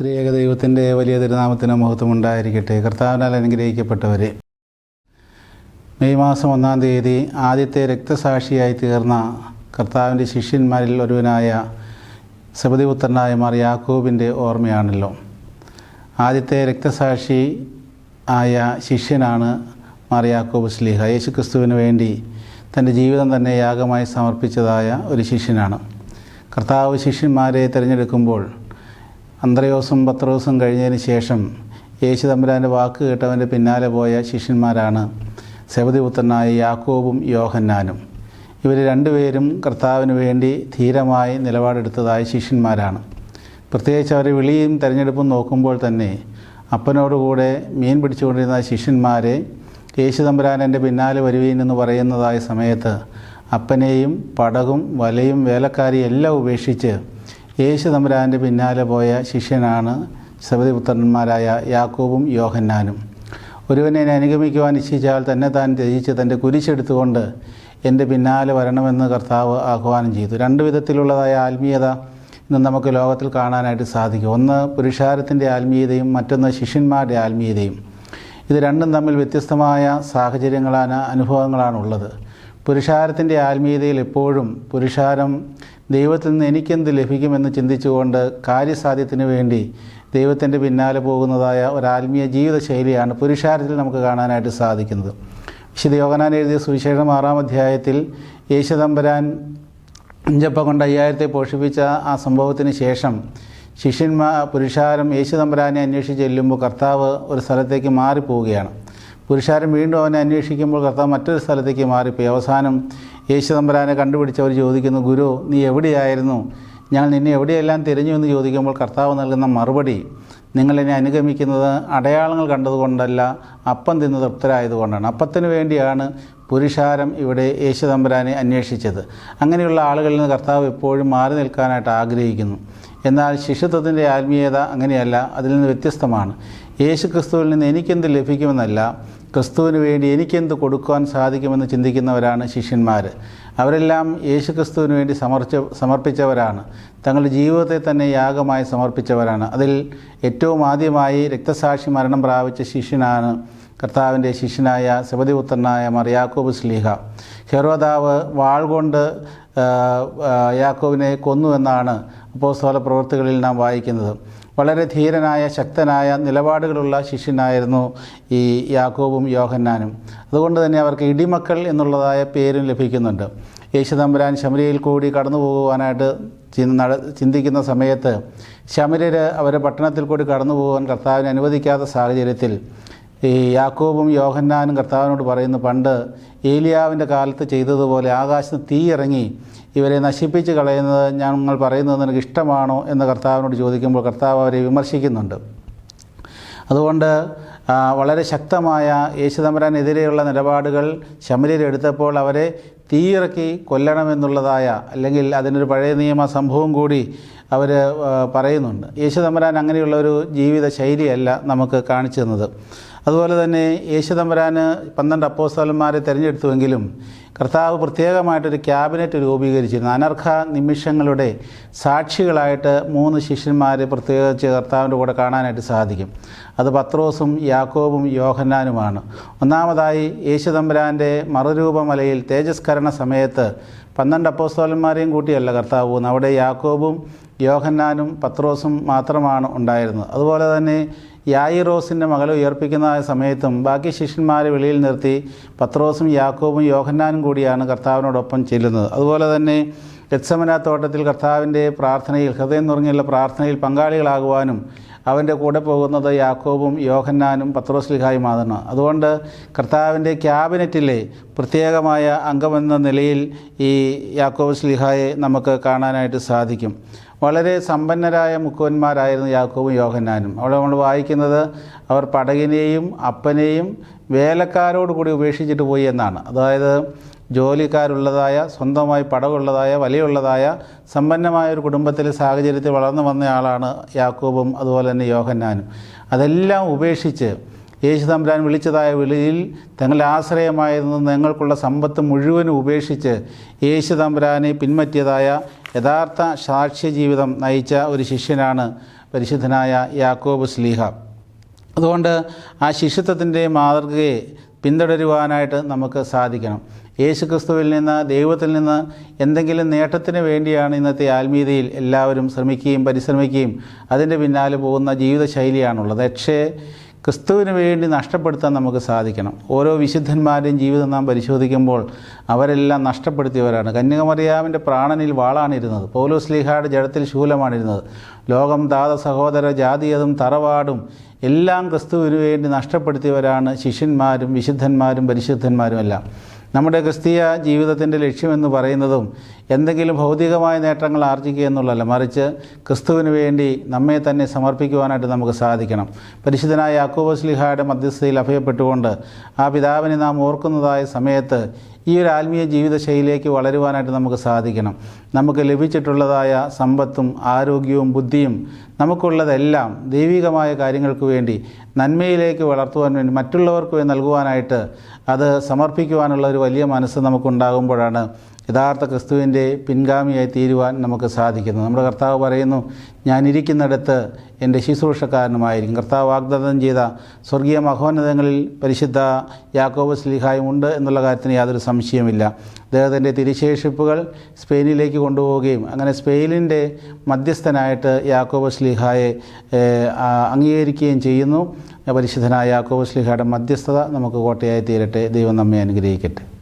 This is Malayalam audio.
ത്രിയേക ദൈവത്തിന്റെ വലിയ തിരുനാമത്തിന് മഹത്വം ഉണ്ടായിരിക്കട്ടെ കർത്താവിനാൽ അനുഗ്രഹിക്കപ്പെട്ടവരെ മെയ് മാസം ഒന്നാം തീയതി ആദ്യത്തെ രക്തസാക്ഷിയായി തീർന്ന കർത്താവിന്റെ ശിഷ്യന്മാരിൽ ഒരുവനായ സബദിപുത്രനായ മാർ യാക്കൂബിന്റെ ഓർമ്മയാണല്ലോ. ആദ്യത്തെ രക്തസാക്ഷി ആയ ശിഷ്യനാണ് മാർ യാക്കൂബ് സ്ലീഹ. യേശുക്രിസ്തുവിന് വേണ്ടി തന്റെ ജീവിതം തന്നെ യാഗമായി സമർപ്പിച്ചതായ ഒരു ശിഷ്യനാണ്. കർത്താവ് ശിഷ്യന്മാരെ തിരഞ്ഞെടുക്കുമ്പോൾ അന്ത്രയോസും പത്രോസും കഴിഞ്ഞതിന് ശേഷം യേശു തമ്പുരാന്റെ വാക്ക് കേട്ടവന്റെ പിന്നാലെ പോയ ശിഷ്യന്മാരാണ് സെബദിപുത്രനായ യാക്കോബും യോഹന്നാനും. ഇവർ രണ്ടുപേരും കർത്താവിന് വേണ്ടി ധീരമായി നിലപാടെടുത്തതായ ശിഷ്യന്മാരാണ്. പ്രത്യേകിച്ച് അവരെ വിളിയും തിരഞ്ഞെടുപ്പും നോക്കുമ്പോൾ തന്നെ അപ്പനോടുകൂടെ മീൻ പിടിച്ചുകൊണ്ടിരുന്ന ശിഷ്യന്മാരെ യേശു തമ്പുരാൻ എന്റെ പിന്നാലെ വരുവീൻ എന്ന് പറയുന്നതായ സമയത്ത് അപ്പനെയും പടകും വലയും വേലക്കാരിയും എല്ലാം ഉപേക്ഷിച്ച് യേശു തമ്പുരാന്റെ പിന്നാലെ പോയ ശിഷ്യനാണ് സബദിപുത്രന്മാരായ യാക്കോബും യോഹന്നാനും. ഒരുവനെ അനുഗമിക്കുവാൻ ഇച്ഛിച്ചാൽ തന്നെ താൻ ത്യജിച്ച് തന്റെ കുരിശെടുത്തുകൊണ്ട് എന്റെ പിന്നാലെ വരണമെന്ന് കർത്താവ് ആഹ്വാനം ചെയ്തു. രണ്ട് വിധത്തിലുള്ളതായ ആത്മീയത ഇന്ന് നമുക്ക് ലോകത്തിൽ കാണാനായിട്ട് സാധിക്കും. ഒന്ന് പുരുഷാരത്തിന്റെ ആത്മീയതയും മറ്റൊന്ന് ശിഷ്യന്മാരുടെ ആത്മീയതയും. ഇത് രണ്ടും തമ്മിൽ വ്യത്യസ്തമായ സാഹചര്യങ്ങളാണ് അനുഭവങ്ങളാണുള്ളത്. ഉള്ളത് പുരുഷാരത്തിന്റെ ആത്മീയതയിൽ എപ്പോഴും പുരുഷാരം ദൈവത്തിൽ നിന്ന് എനിക്കെന്ത് ലഭിക്കുമെന്ന് ചിന്തിച്ചുകൊണ്ട് കാര്യസാധ്യത്തിന് വേണ്ടി ദൈവത്തിന്റെ പിന്നാലെ പോകുന്നതായ ഒരു ആത്മീയ ജീവിത ശൈലിയാണ് പുരുഷാരത്തിൽ നമുക്ക് കാണാനായിട്ട് സാധിക്കുന്നത്. വിശുദ്ധ യോഗനാൻ എഴുതിയ സുവിശേഷം ആറാം അധ്യായത്തിൽ യേശുദമ്പരാൻ അഞ്ചപ്പ കൊണ്ട് അയ്യായിരത്തെ പോഷിപ്പിച്ച ആ സംഭവത്തിന് ശേഷം ശിഷ്യന്മാ പുരുഷാരം യേശുദമ്പരാനെ അന്വേഷിച്ച് ചെല്ലുമ്പോൾ കർത്താവ് ഒരു സ്ഥലത്തേക്ക് മാറിപ്പോവുകയാണ്. പുരുഷാരം വീണ്ടും അവനെ അന്വേഷിക്കുമ്പോൾ കർത്താവ് മറ്റൊരു സ്ഥലത്തേക്ക് മാറിപ്പോയി. അവസാനം യേശു തമ്പുരാനെ കണ്ടുപിടിച്ചവർ ചോദിക്കുന്നു ഗുരു നീ എവിടെയായിരുന്നു? ഞങ്ങൾ നിന്നെ എവിടെയെല്ലാം തിരഞ്ഞു എന്ന് ചോദിക്കുമ്പോൾ കർത്താവ് നൽകുന്ന മറുപടി നിങ്ങളെന്നെ അനുഗമിക്കുന്നത് അടയാളങ്ങൾ കണ്ടതുകൊണ്ടല്ല അപ്പം തിന്ന് തൃപ്തരായതുകൊണ്ടാണ്. അപ്പത്തിന് വേണ്ടിയാണ് പുരുഷാരം ഇവിടെ യേശു തമ്പുരാനെ അന്വേഷിച്ചത്. അങ്ങനെയുള്ള ആളുകളിൽ നിന്ന് കർത്താവ് എപ്പോഴും മാറി നിൽക്കാനായിട്ട് ആഗ്രഹിക്കുന്നു. എന്നാൽ ശിശുത്വത്തിന്റെ ആത്മീയത അങ്ങനെയല്ല അതിൽ നിന്ന് വ്യത്യസ്തമാണ്. യേശു ക്രിസ്തുവിൽ നിന്ന് എനിക്കെന്ത് ലഭിക്കുമെന്നല്ല ക്രിസ്തുവിന് വേണ്ടി എനിക്കെന്ത് കൊടുക്കുവാൻ സാധിക്കുമെന്ന് ചിന്തിക്കുന്നവരാണ് ശിഷ്യന്മാർ. അവരെല്ലാം യേശു ക്രിസ്തുവിന് വേണ്ടി സമർച്ച സമർപ്പിച്ചവരാണ്. തങ്ങളുടെ ജീവിതത്തെ തന്നെ യാഗമായി സമർപ്പിച്ചവരാണ്. അതിൽ ഏറ്റവും ആദ്യമായി രക്തസാക്ഷി മരണം പ്രാപിച്ച ശിഷ്യനാണ് കർത്താവിന്റെ ശിഷ്യനായ സബദിപുത്രനായ മറിയാക്കോബ് സ്ലീഹ. ഹെറോദാവ് വാൾ കൊണ്ട് യാക്കോബിനെ കൊന്നു എന്നാണ് അപ്പോസ്തോല പ്രവൃത്തികളിൽ നാം വായിക്കുന്നത്. വളരെ ധീരനായ ശക്തനായ നിലപാടുകളുള്ള ശിഷ്യനായിരുന്നു ഈ യാക്കോബും യോഹന്നാനും. അതുകൊണ്ട് തന്നെ അവർക്ക് ഇടിമക്കൾ എന്നുള്ളതായ പേരും ലഭിക്കുന്നുണ്ട്. യേശുദമ്പുരാൻ ശമരിയിൽ കൂടി കടന്നു പോകുവാനായിട്ട് ചിന്തിക്കുന്ന സമയത്ത് ശമരര് അവരെ പട്ടണത്തിൽ കൂടി കടന്നു പോകാൻ കർത്താവിനെ അനുവദിക്കാത്ത സാഹചര്യത്തിൽ ഈ യാക്കോബും യോഹന്നാനും കർത്താവിനോട് പറയുന്നു പണ്ട് ഏലിയാവിന്റെ കാലത്ത് ചെയ്തതുപോലെ ആകാശത്ത് തീ ഇറങ്ങി ഇവരെ നശിപ്പിച്ച് കളയുന്നത് ഞങ്ങൾ പറയുന്നത് നിനക്ക് ഇഷ്ടമാണോ? എന്ന് കർത്താവിനോട് ചോദിക്കുമ്പോൾ കർത്താവ് അവരെ വിമർശിക്കുന്നുണ്ട്. അതുകൊണ്ട് വളരെ ശക്തമായ യേശുദമ്പരാനെതിരെയുള്ള നിലപാടുകൾ എടുത്തപ്പോൾ അവരെ തീയിറക്കി കൊല്ലണമെന്നുള്ളതായ അല്ലെങ്കിൽ അതിനൊരു പഴയ നിയമ സംഭവം കൂടി അവർ പറയുന്നുണ്ട്. യേശുദമ്പരാൻ അങ്ങനെയുള്ള ഒരു ജീവിത ശൈലിയല്ല നമുക്ക് കാണിച്ചു തന്നത്. അതുപോലെ തന്നെ യേശുദമ്പരാന് പന്ത്രണ്ട് അപ്പോസ്തലന്മാരെ തിരഞ്ഞെടുത്തുവെങ്കിലും കർത്താവ് പ്രത്യേകമായിട്ടൊരു ക്യാബിനറ്റ് രൂപീകരിച്ചിരുന്നു. അനർഹ നിമിഷങ്ങളുടെ സാക്ഷികളായിട്ട് മൂന്ന് ശിഷ്യന്മാരെ പ്രത്യേകിച്ച് കർത്താവിന്റെ കൂടെ കാണാനായിട്ട് സാധിക്കും. അത് പത്രോസും യാക്കോബും യോഹന്നാനുമാണ്. ഒന്നാമതായി യേശുദമ്പരാന്റെ മറുരൂപമലയിൽ തേജസ്കരണ സമയത്ത് പന്ത്രണ്ട് അപ്പോസ്തോലന്മാരെയും കൂട്ടിയല്ല കർത്താവ് അവിടെ യാക്കോബും യോഹന്നാനും പത്രോസും മാത്രമാണ് ഉണ്ടായിരുന്നത്. അതുപോലെ തന്നെ യായിറോസിന്റെ മകളെ ഉയർപ്പിക്കുന്ന സമയത്തും ബാക്കി ശിഷ്യന്മാരെ വെളിയിൽ നിർത്തി പത്രോസും യാക്കോബും യോഹന്നാനും കൂടിയാണ് കർത്താവിനോടൊപ്പം ചെല്ലുന്നത്. അതുപോലെ തന്നെ ഗത്സമന തോട്ടത്തിൽ കർത്താവിന്റെ പ്രാർത്ഥനയിൽ ഹൃദയം നുറങ്ങിയുള്ള പ്രാർത്ഥനയിൽ പങ്കാളികളാകുവാനും അവന്റെ കൂടെ പോകുന്നത് യാക്കോബും യോഹന്നാനും പത്രോസ്ലിഹായുമാണ് അതുകൊണ്ട് കർത്താവിന്റെ ക്യാബിനറ്റിലെ പ്രത്യേകമായ അംഗമെന്ന നിലയിൽ ഈ യാക്കോബ് സ്ലിഹായെ നമുക്ക് കാണാനായിട്ട് സാധിക്കും. വളരെ സമ്പന്നരായ മുക്കുവന്മാരായിരുന്നു യാക്കോബും യോഹന്നാനും. അവിടെ നമ്മൾ വായിക്കുന്നത് അവർ പടകിനെയും അപ്പനെയും വേലക്കാരോട് കൂടി ഉപേക്ഷിച്ചിട്ട് പോയി എന്നാണ്. അതായത് ജോലിക്കാരുള്ളതായ സ്വന്തമായി പടവുള്ളതായ വലിയുള്ളതായ സമ്പന്നമായ ഒരു കുടുംബത്തിലെ സാഹചര്യത്തിൽ വളർന്നു വന്നയാളാണ് യാക്കോബും അതുപോലെ തന്നെ യോഹന്നാനും. അതെല്ലാം ഉപേക്ഷിച്ച് യേശു തമ്പുരാൻ വിളിച്ചതായ വിളിയിൽ തങ്ങളെ ആശ്രയമായിരുന്നു. ഞങ്ങൾക്കുള്ള സമ്പത്ത് മുഴുവനും ഉപേക്ഷിച്ച് യേശു തമ്പുരാനെ പിൻപറ്റിയതായ യഥാർത്ഥ സാക്ഷ്യ ജീവിതം നയിച്ച ഒരു ശിഷ്യനാണ് പരിശുദ്ധനായ യാക്കോബ് സ്ലീഹ. അതുകൊണ്ട് ആ ശിഷ്യത്വത്തിന്റെ മാതൃകയെ പിന്തുടരുവാനായിട്ട് നമുക്ക് സാധിക്കണം. യേശുക്രിസ്തുവിൽ നിന്ന് ദൈവത്തിൽ നിന്ന് എന്തെങ്കിലും നേട്ടത്തിന് വേണ്ടിയാണ് ഇന്നത്തെ ആത്മീയതയിൽ എല്ലാവരും ശ്രമിക്കുകയും പരിശ്രമിക്കുകയും അതിന്റെ പിന്നാലെ പോകുന്ന ജീവിതശൈലിയാണുള്ളത്. പക്ഷേ ക്രിസ്തുവിന് വേണ്ടി നഷ്ടപ്പെടുത്താൻ നമുക്ക് സാധിക്കണം. ഓരോ വിശുദ്ധന്മാരുടെയും ജീവിതം നാം പരിശോധിക്കുമ്പോൾ അവരെല്ലാം നഷ്ടപ്പെടുത്തിയവരാണ്. കന്യകമറിയാമിന്റെ പ്രാണനിൽ വാളാണിരുന്നത് പൗലോസ് ലീഹായുടെ ജഡത്തിൽ ശൂലമാണിരുന്നത് ലോകം ദാത സഹോദര ജാതീയതും തറവാടും എല്ലാം ക്രിസ്തുവിന് വേണ്ടി നഷ്ടപ്പെടുത്തിയവരാണ് ശിഷ്യന്മാരും വിശുദ്ധന്മാരും പരിശുദ്ധന്മാരും എല്ലാം. നമ്മുടെ ക്രിസ്തീയ ജീവിതത്തിന്റെ ലക്ഷ്യമെന്ന് പറയുന്നതും എന്തെങ്കിലും ഭൗതികമായ നേട്ടങ്ങൾ ആർജിക്കുക എന്നുള്ളതല്ല മറിച്ച് ക്രിസ്തുവിന് വേണ്ടി നമ്മെ തന്നെ സമർപ്പിക്കുവാനായിട്ട് നമുക്ക് സാധിക്കണം. പരിശുദ്ധനായ യാക്കോബസ്ലിഹായുടെ മധ്യസ്ഥയിൽ അഭയപ്പെട്ടുകൊണ്ട് ആ പിതാവിനെ നാം ഓർക്കുന്നതായ സമയത്ത് ഈ ഒരു ആത്മീയ ജീവിതശൈലിയിലേക്ക് വളരുവാനായിട്ട് നമുക്ക് സാധിക്കണം. നമുക്ക് ലഭിച്ചിട്ടുള്ളതായ സമ്പത്തും ആരോഗ്യവും ബുദ്ധിയും നമുക്കുള്ളതെല്ലാം ദൈവികമായ കാര്യങ്ങൾക്ക് വേണ്ടി നന്മയിലേക്ക് വളർത്തുവാൻ വേണ്ടി മറ്റുള്ളവർക്ക് നൽകുവാനായിട്ട് അത് സമർപ്പിക്കുവാനുള്ള ഒരു വലിയ മനസ്സ് നമുക്കുണ്ടാകുമ്പോഴാണ് യഥാർത്ഥ ക്രിസ്തുവിന്റെ പിൻഗാമിയായി തീരുവാൻ നമുക്ക് സാധിക്കുന്നു. നമ്മുടെ കർത്താവ് പറയുന്നു ഞാനിരിക്കുന്നിടത്ത് എന്റെ ശുശ്രൂഷക്കാരനുമായിരിക്കും. കർത്താവ് വാഗ്ദാനം ചെയ്ത സ്വർഗീയ മഹോന്നതങ്ങളിൽ പരിശുദ്ധ യാക്കോബ് സ്ലിഹായും ഉണ്ട് എന്നുള്ള കാര്യത്തിന് യാതൊരു സംശയമില്ല അദ്ദേഹത്തിന്റെ തിരിശേഷിപ്പുകൾ സ്പെയിനിലേക്ക് കൊണ്ടുപോവുകയും അങ്ങനെ സ്പെയിനിന്റെ മധ്യസ്ഥനായിട്ട് യാക്കോബ് സ്ലിഹായെ അംഗീകരിക്കുകയും ചെയ്യുന്നു. പരിശുദ്ധനായ യാക്കോബ് സ്ലിഹയുടെ മധ്യസ്ഥത നമുക്ക് കോട്ടയായി തീരട്ടെ. ദൈവം നമ്മെ അനുഗ്രഹിക്കട്ടെ.